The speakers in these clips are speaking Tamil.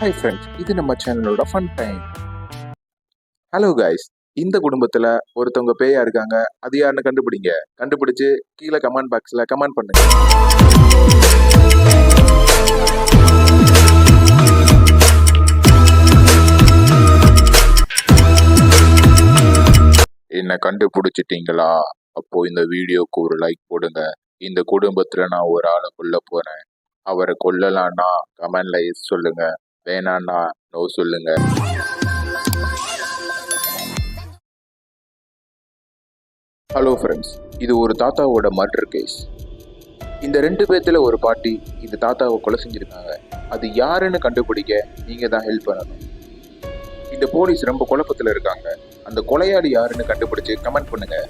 ஹாய் ஃப்ரெண்ட்ஸ் இது நம்ம சேனலோட ஃபன் டைம் ஹலோ கைஸ் இந்த குடும்பத்துல ஒருத்தவங்க பேயா இருக்காங்க. அது யாருன்னு கண்டுபிடிங்க. கண்டுபிடிச்சு கீழே கமெண்ட் பாக்ஸ்ல கமெண்ட் பண்ணுங்க. என்ன கண்டுபிடிச்சிட்டீங்களா? அப்போ இந்த வீடியோக்கு ஒரு லைக் போடுங்க. இந்த குடும்பத்துல நான் ஒரு ஆளை கொல்ல போறேன். அவரை கொல்லலான்னா கமெண்ட்ல சொல்லுங்க. வேணான்னா நோ சொல்லுங்க. ஹலோ ஃப்ரெண்ட்ஸ் இது ஒரு தாத்தாவோட மர்டர் கேஸ் இந்த ரெண்டு பேர்த்தில் ஒரு பாட்டி இந்த தாத்தாவை கொலை செஞ்சிருக்காங்க. அது யாருன்னு கண்டுபிடிக்க நீங்கள் தான் ஹெல்ப் பண்ணணும். இந்த போலீஸ் ரொம்ப குழப்பத்தில் இருக்காங்க. அந்த கொலையாளி யாருன்னு கண்டுபிடிச்சு கமெண்ட் பண்ணுங்கள்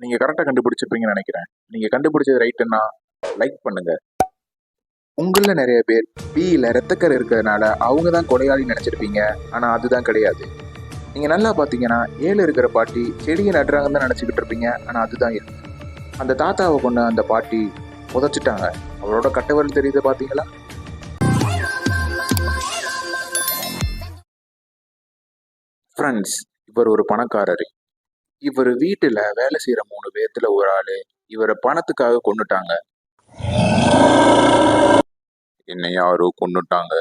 நீங்கள் கரெக்டாக கண்டுபிடிச்சிருப்பீங்கன்னு நினைக்கிறேன். நீங்கள் கண்டுபிடிச்சது ரைட்டுன்னா லைக் பண்ணுங்க. உங்களில் நிறைய பேர் பியில் ரத்தக்கரை இருக்கிறதுனால அவங்க தான் கொலையாளி நினச்சிருப்பீங்க. ஆனால் அதுதான் கிடையாது. நீங்கள் நல்லா பார்த்தீங்கன்னா ஏழு இருக்கிற பாட்டி செடியை நடுறாங்கன்னு தான் நினச்சிக்கிட்டு இருப்பீங்க. ஆனால் அதுதான் இருக்கு அந்த தாத்தாவை கொண்டு அந்த பாட்டி புதைச்சிட்டாங்க. அவரோட கட்டவரல் தெரியுது பார்த்தீங்களா? ஃப்ரெண்ட்ஸ் இவர் ஒரு பணக்காரர். இவர் வீட்டுல வேலை செய்யற மூணு பேர்த்துல ஒரு ஆளு இவரை பணத்துக்காக கொண்டுட்டாங்க என்னை யாரோ கொண்டுட்டாங்க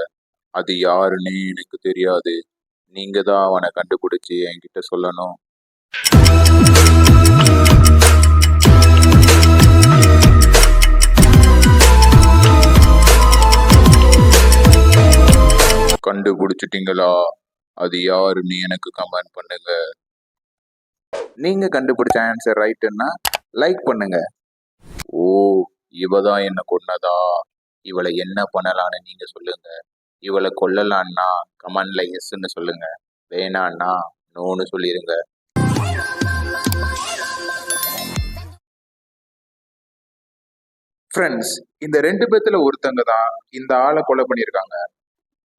அது யாருன்னு எனக்கு தெரியாது. நீங்க தான் அவனை கண்டுபிடிச்சு என்கிட்ட சொல்லணும். கண்டுபிடிச்சிட்டீங்களா? அது யாருன்னு எனக்கு கமெண்ட் பண்ணுங்க. நீங்க கண்டுபிடிச்ச ஆன்சர் ரைட்டுன்னா லைக் பண்ணுங்க. ஓ இவ தான் என்ன கொன்னதா? இவளை என்ன பண்ணலான்னு நீங்க சொல்லுங்க. இவளை கொல்லலான்னா கமெண்ட்ல எஸ்ன்னு சொல்லுங்க. வேணான்னா நோன்னு சொல்லிருங்க. ஃப்ரெண்ட்ஸ் இந்த ரெண்டு பேத்துல ஒருத்தங்க தான் இந்த ஆளை கொலை பண்ணியிருக்காங்க.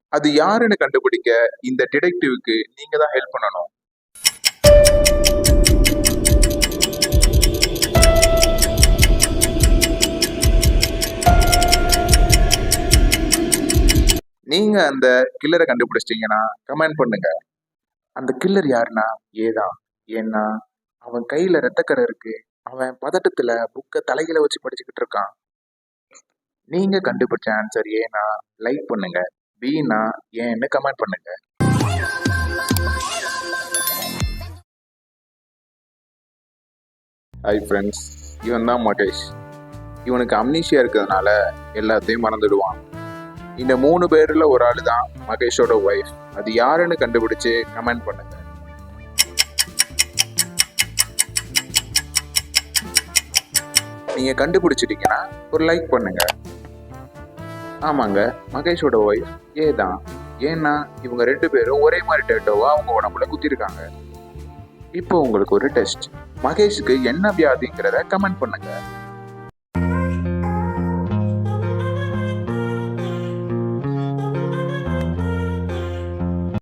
அது யாருன்னு கண்டுபிடிக்க இந்த டிடெக்டிவ்க்கு நீங்க தான் ஹெல்ப் பண்ணணும். நீங்க அந்த கில்லரை கண்டுபிடிச்சிட்டீங்கன்னா கமெண்ட் பண்ணுங்க. அந்த கில்லர் யாருன்னா? ஏதான். ஏன்னா அவன் கையில ரத்தக்கரை இருக்கு. அவன் பதட்டத்துல புக்கை தலையில வச்சு படிச்சுக்கிட்டு இருக்கான். நீங்க கண்டுபிடிச்ச ஆன்சர் ஏன்னா லைக் பண்ணுங்க. பீனா ஏன்னு கமெண்ட் பண்ணுங்க. ஹாய் ஃப்ரெண்ட்ஸ் இவன் தான் மகேஷ். இவனுக்கு அம்னீஷியா இருக்கிறதுனால எல்லாத்தையும் மறந்துடுவான். இந்த மூணு பேர்ல ஒரு ஆளு தான் மகேஷோட ஒய்ஃப் அது யாருன்னு கண்டுபிடிச்சு கமெண்ட் பண்ணுங்க. நீங்க கண்டுபிடிச்சிட்டீங்கன்னா ஒரு லைக் பண்ணுங்க. ஆமாங்க மகேஷோட ஒய்ஃப் ஏ தான் ஏன்னா இவங்க ரெண்டு பேரும் ஒரே மாதிரி டேட்டோவா அவங்க உடம்புல குத்திருக்காங்க. இப்போ உங்களுக்கு ஒரு டெஸ்ட் மகேஷுக்கு என்ன வியாதிங்கிறத கமெண்ட் பண்ணுங்க.